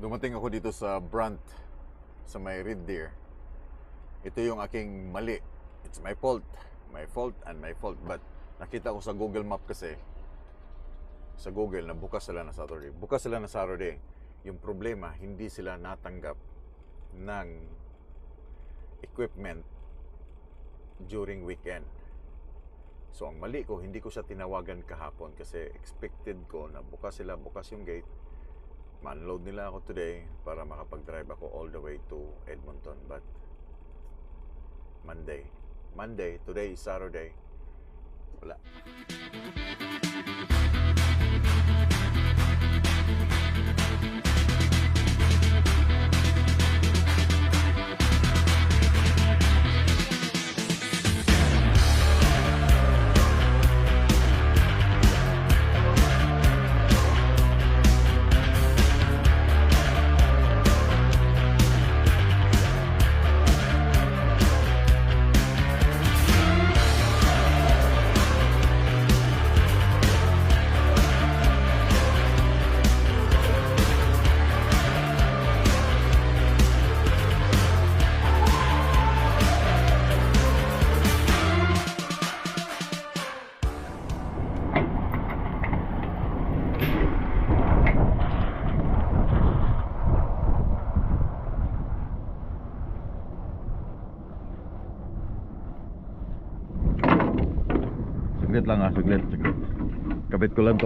dumating ako dito sa Brant sa may Red Deer. Ito yung aking mali. It's my fault. My fault and my fault. But nakita ko sa Google Map kasi sa Google na bukas sila na Saturday. Bukas sila na Saturday. Yung problema, hindi sila natanggap ng equipment during weekend. So ang mali ko, hindi ko siya tinawagan kahapon kasi expected ko na bukas sila, bukas yung gate. Man-load nila ako today para makapag-drive ako all the way to Edmonton. But Monday. Monday, today is Saturday. Wala.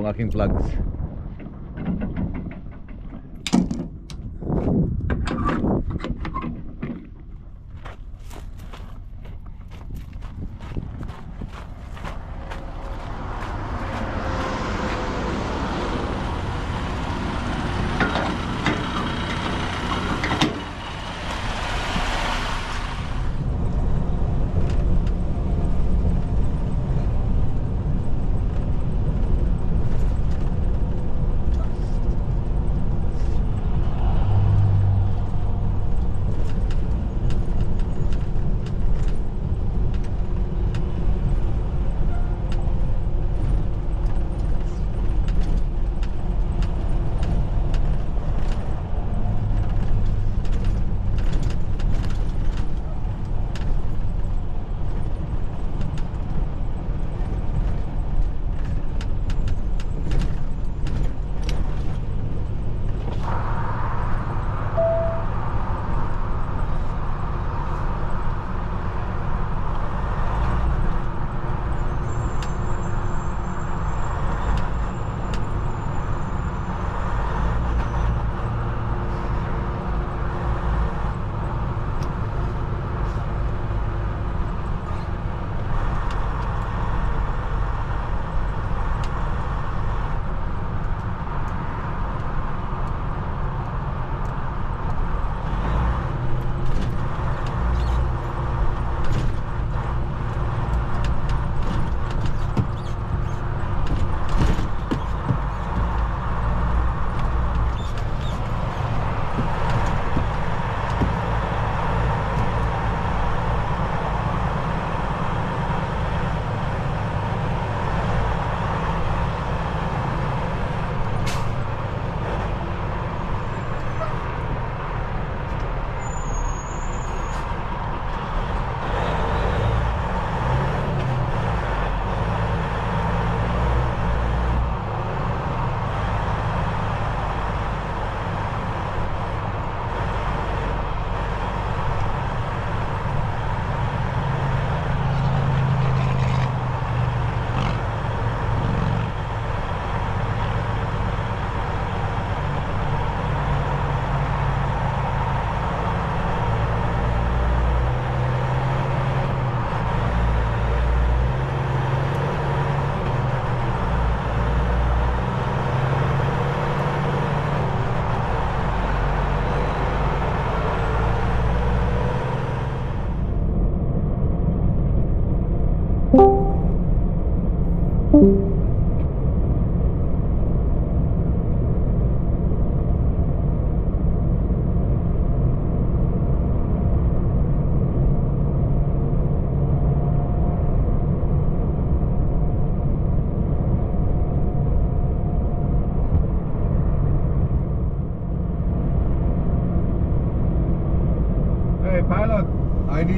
Kabit ko lang tong aking plugs.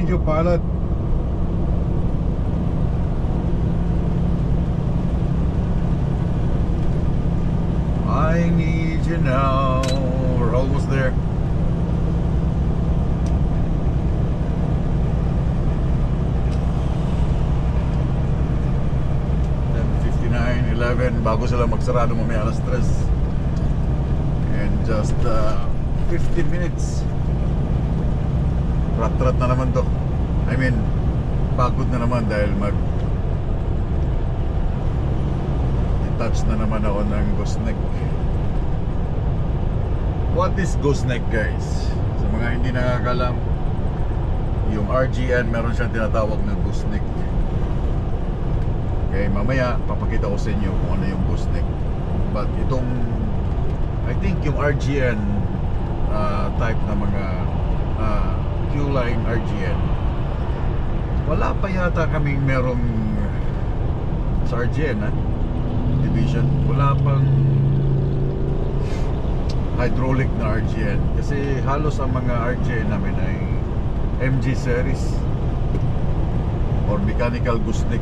Need you, pilot. I need you now. We're almost there. Then 59, 11, bago sila magsarado mamaya alas 3. And just uh, 15 minutes. Rat-rat na naman to. I mean, pagod na naman dahil mag touch na naman ako ng gooseneck. What is gooseneck guys? Sa mga hindi nakakalam, yung RGN meron siyang tinatawag na gooseneck. Okay, mamaya papakita ko sa inyo kung ano yung gooseneck. But itong I think yung RGN uh, type na mga uh, Q-line RGN wala pa yata kaming merong sa RGN ha? division. Wala pang hydraulic na RGN kasi halos ang mga RGN namin ay MG series or mechanical gooseneck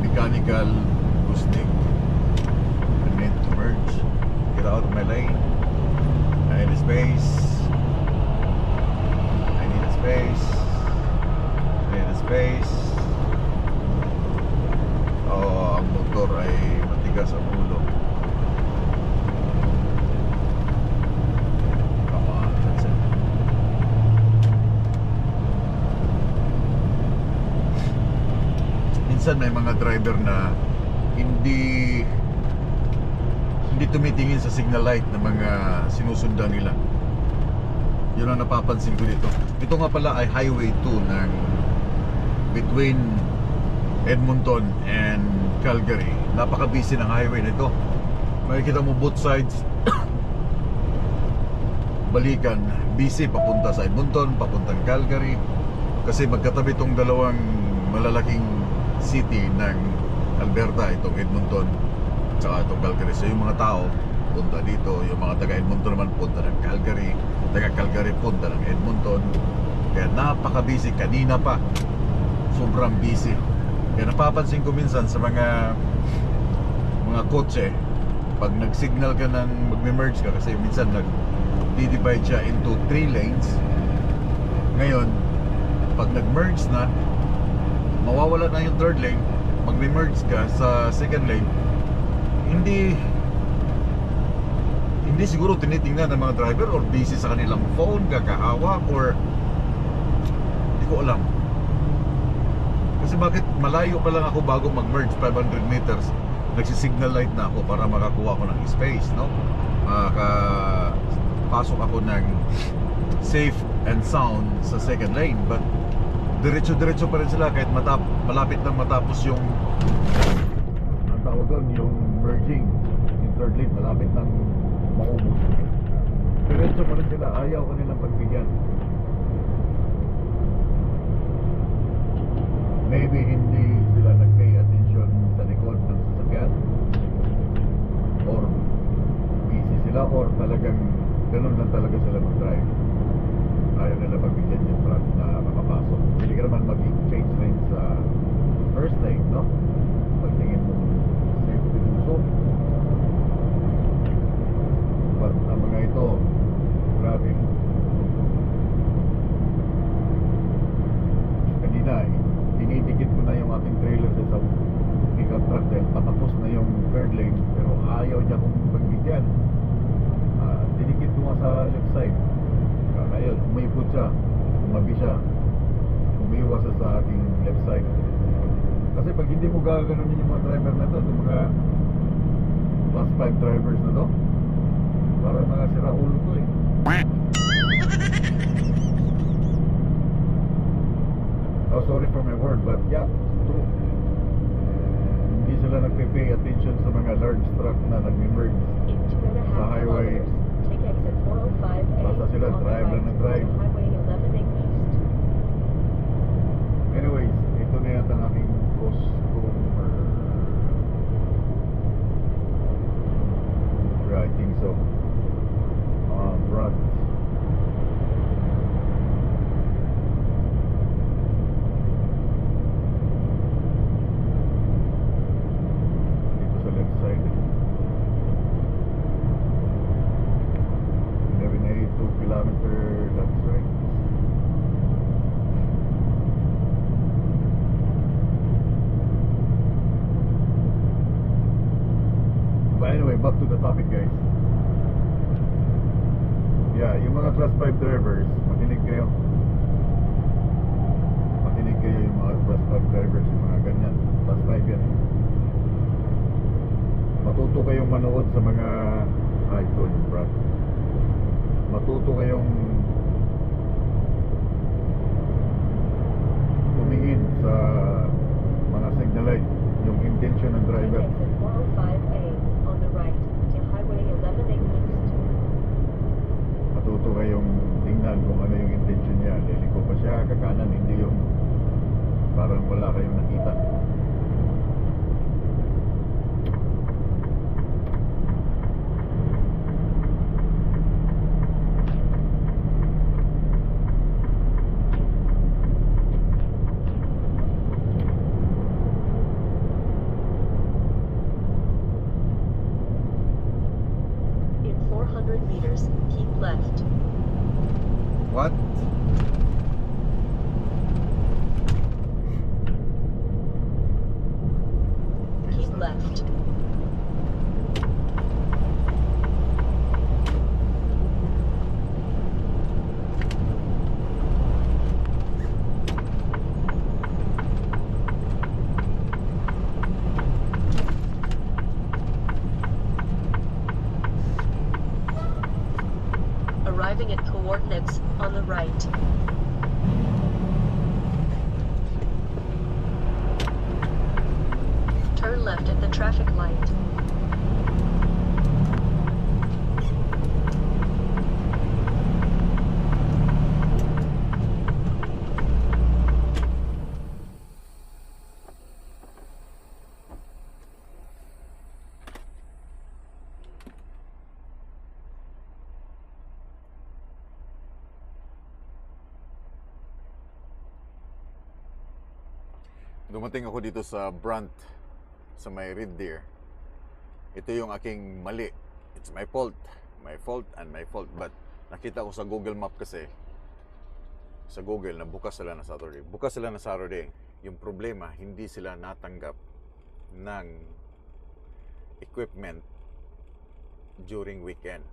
mechanical gooseneck I meant to merge. Get out of my lane. I need space. I need space Oo, ang motor ay matigas ang ulo. Minsan may mga driver na hindi hindi tumitingin sa signal light ng mga sinusundan nila. Yun ang napapansin ko dito. Ito nga pala ay Highway 2 ng between Edmonton and Calgary. Napaka-busy ng highway nito. Makikita mo both sides balikan busy papunta sa Edmonton, papuntang Calgary kasi magkatabi itong dalawang malalaking city ng Alberta, itong Edmonton at saka itong Calgary. So yung mga tao punta dito, yung mga taga Edmonton naman punta ng Calgary, taga Calgary punta ng Edmonton. Kaya napaka-busy kanina pa. Sobrang busy. Kaya napapansin ko minsan sa mga mga kotse pag nag-signal ka ng magme-merge ka kasi minsan nag divide siya into 3 lanes. Ngayon, pag nag-merge na, mawawala na yung third lane, magme-merge ka sa second lane, hindi hindi siguro tinitingnan ng mga driver or busy sa kanilang phone, kakahawak or hindi ko alam. Kasi bakit malayo pa lang ako bago mag-merge 500 meters? Nagsisignal light na ako para makakuha ko ng space no? Maka pasok ako ng safe and sound sa second lane. But diretso-diretso pa rin sila kahit matap malapit nang matapos yung ang tawag doon yung merging yung third lane malapit nang maubos. Diretso pa rin sila. Ayaw ko nilang pagbigyan maybe hindi sila nag-pay attention sa likod ng sasakyan. Or busy sila or talagang ganun lang talaga sila mag-drive ayaw nila pagbigyan yung truck na makapasok hindi ka naman mag-change lane sa first lane no pagtingin mo safety luso but ang mga ito grabe kanina eh dinidikit ko na yung aking trailer sa isang pickup truck dahil patapos na yung third lane pero ayaw niya kong pagbigyan Ah, dinikit ko nga sa left side uh, ngayon umipot siya umabi siya umiwas sa aking left side kasi pag hindi mo gaganunin yung mga driver na to yung mga class 5 drivers na to parang mga sira ulo to eh Oh, sorry for my word, but yeah, true. Hindi sila nagpe-pay attention sa mga large truck na a Sa highway. 405A Basta sila, drive lang ng drive. Anyways, ito na yata ang aking customer. Yeah, I think so. What? Dumating ako dito sa Brant, sa may Red Deer. Ito yung aking mali. It's my fault. My fault and my fault. But nakita ko sa Google Map kasi, sa Google na bukas sila na Saturday. Bukas sila na Saturday. Yung problema, hindi sila natanggap ng equipment during weekend.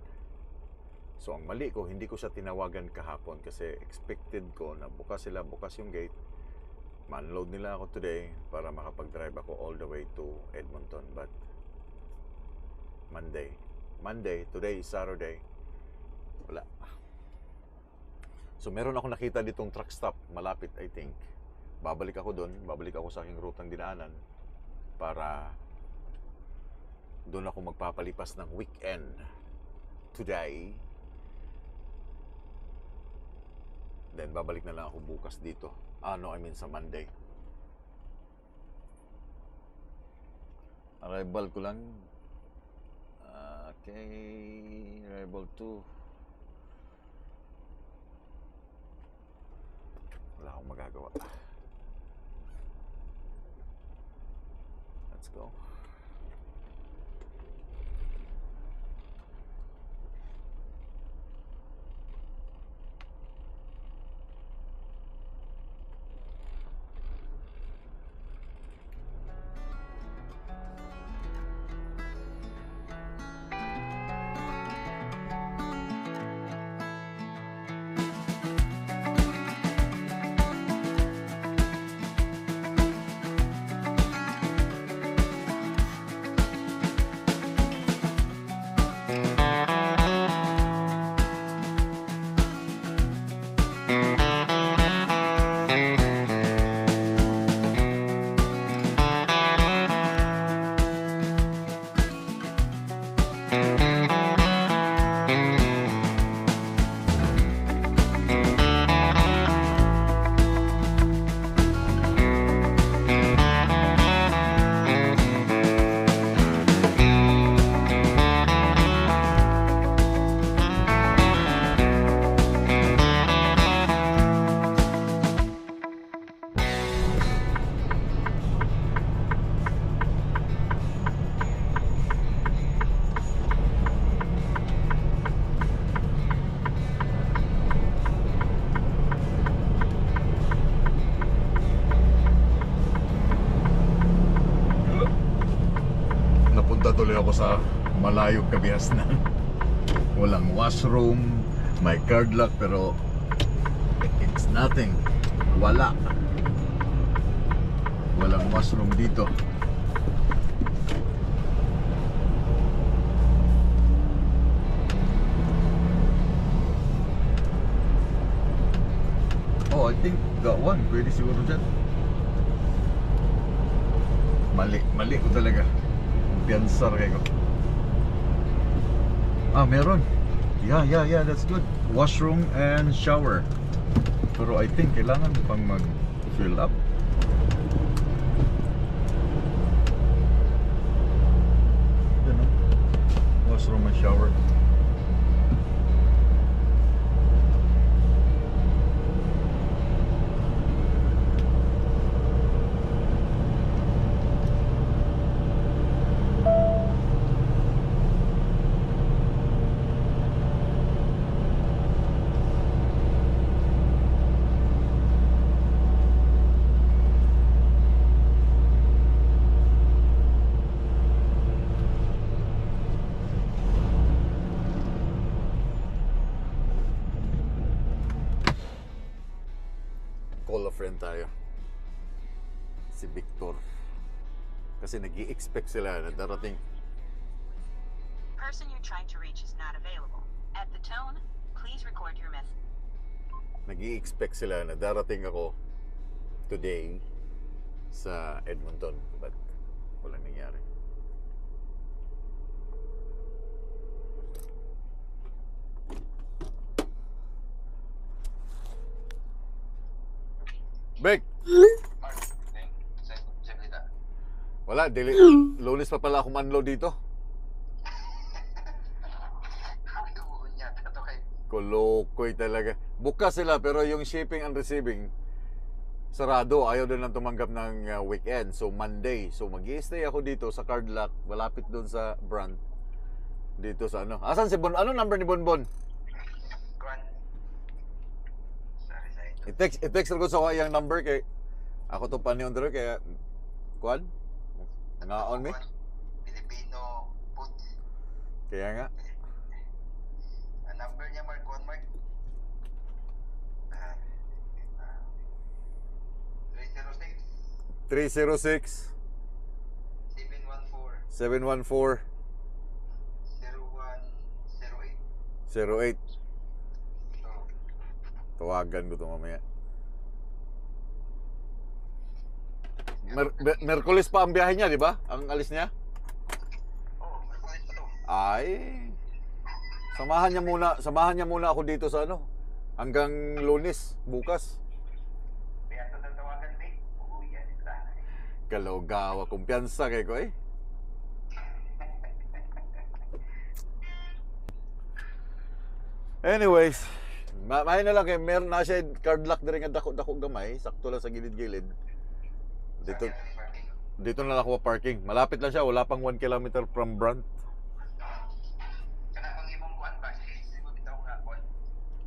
So ang mali ko, hindi ko siya tinawagan kahapon kasi expected ko na bukas sila, bukas yung gate. Ma-unload nila ako today para makapag-drive ako all the way to Edmonton. But Monday, Monday, today is Saturday, wala. So meron ako nakita ditong truck stop malapit I think. Babalik ako doon, babalik ako sa aking rutang dinaanan para doon ako magpapalipas ng weekend today. Then babalik na lang ako bukas dito. Ano, I mean sa Monday. Arrival ko lang. Ah, Okay, arrival 2. Wala akong magagawa. Let's go. Hayop kabihasnan. Walang washroom, may card lock pero it's nothing. Wala. Walang washroom dito. Oh, I think that one. Pwede siguro dyan. Mali. Mali ko talaga. Piansar kayo. Ah, meron. Yeah, yeah, yeah. That's good. Washroom and shower. Pero I think kailangan pang mag-fill up. Yan o. Washroom and shower. Friend tayo. Si Victor. Kasi nag expect sila na darating. person you're trying to reach is not available. At the tone, please record your message. nag expect sila na darating ako today sa Edmonton. But walang nangyari. Bek! Wala, dili, lunes pa pala ako manlo dito. Kolokoy talaga. Bukas sila pero yung shipping and receiving sarado. Ayaw din lang tumanggap ng uh, weekend. So Monday. So mag stay ako dito sa Card Lock. Malapit doon sa brand. Dito sa ano. Asan si Bon? Ano number ni Bonbon? Kwan. I-text, i-text ko sa yung number kay ako to pa ni Ondro kaya kuan ngaon mi? Filipino food. kaya nga. Ang number niya, Mark, Kwan, Mark. Ah, ah, 306 306 714 714 0108. 08 So, Tawagan ko to mamaya. Mer Mer- Merkulis pa ang biyahe niya, di ba? Ang alis niya? oh, Merkulis pa to. Ay. Samahan niya muna, samahan niya muna ako dito sa ano. Hanggang Lunes, bukas. Kalogawa, kumpiyansa kay ko eh. Anyways, ma mahay na lang kay meron na siya card lock diri nga dako-dako gamay, sakto lang sa gilid-gilid. Dito dito na lang ako parking. Malapit lang siya, wala pang 1 kilometer from Brant.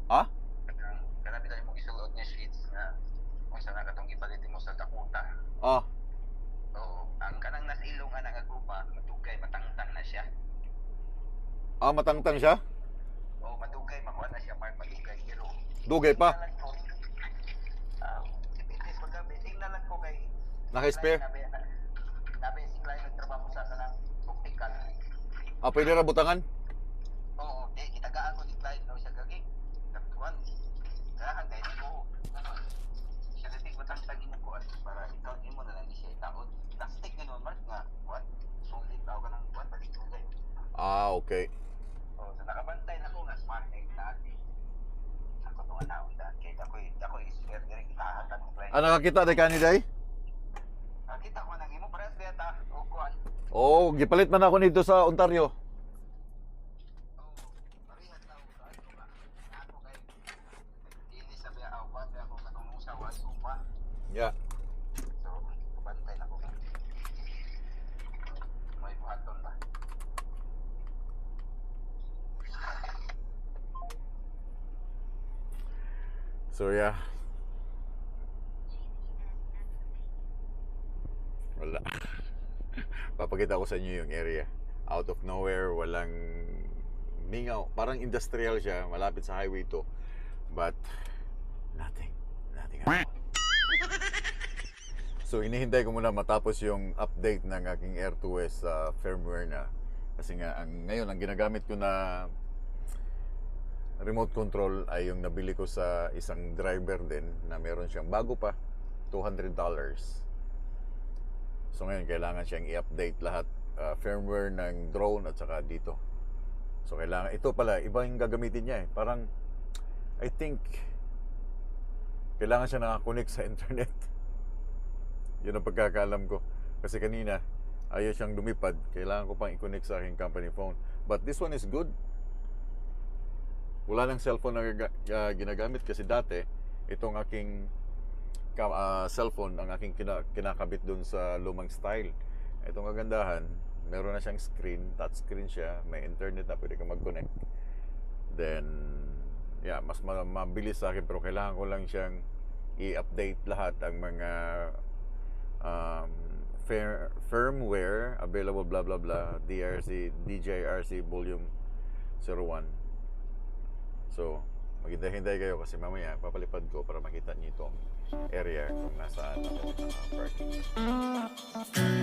Ha? Kanang kana bitaw imong isuot nga sheets nga kung sa nakatong ipalit mo sa Dakota. Ah, Oo, ang kanang nasa ilong nga nagagupa, matugay matangtang na siya. ah matangtang siya? Oo, matugay makuha na siya mark matugay pero Dugay pa. tingnan lang ko. Ah, depende pag gabi, tingnan lang ko kay Naka-spare? Nabi, nabi singlay nagtrabaho sa kanang optical. Ah, pwede ra butangan? Oo, di kitagaan ko ni client no siya gagi. Nagtuan. Gahan kay ko. Ano? Siya dati ko tang tagi mo kuan para ikaw imo na lang siya itaon. Plastic nga naman mark nga kuan. Solid daw ka ng kuan balik ko. Ah, okay. Oh, so nakabantay na ko nga smart egg dati. Ako tong anaon da. Kaya ako ako is fair diri itahatag mo client. Ah, nakakita day kani day? Ah, kita ko nang imo pares beta o kuan. Oh, gipalit man ako nito sa Ontario. Oh, parehas na ako ano ba? Ako kay dili sabi ako ba ako katong usawa supa. Yeah. So, bantay na ko. May buhaton ba? So yeah. Wala. Papakita ko sa inyo yung area. out of nowhere, walang mingaw. Parang industrial siya, malapit sa highway to. But, nothing. Nothing at all. So, inihintay ko muna matapos yung update ng aking Air2S uh, firmware na. Kasi nga, ang, ngayon, ang ginagamit ko na remote control ay yung nabili ko sa isang driver din na meron siyang bago pa, $200. So ngayon, kailangan siyang i-update lahat uh, firmware ng drone at saka dito. So kailangan, ito pala, iba yung gagamitin niya eh. Parang, I think, kailangan siya nakakonect sa internet. Yun ang pagkakaalam ko. Kasi kanina, ayaw siyang lumipad. Kailangan ko pang i-connect sa aking company phone. But this one is good. Wala nang cellphone na ah, ginagamit kasi dati, itong aking ah, cellphone ang aking kina- kinakabit doon sa lumang style. Itong kagandahan, meron na siyang screen, touch screen siya, may internet na pwede kang mag-connect. Then, yeah, mas ma- mabilis sa akin pero kailangan ko lang siyang i-update lahat ang mga um, fir- firmware available blah blah blah DRC DJRC volume 01 so maghintay-hintay kayo kasi mamaya papalipad ko para makita niyo itong area kung nasaan ako naka-parking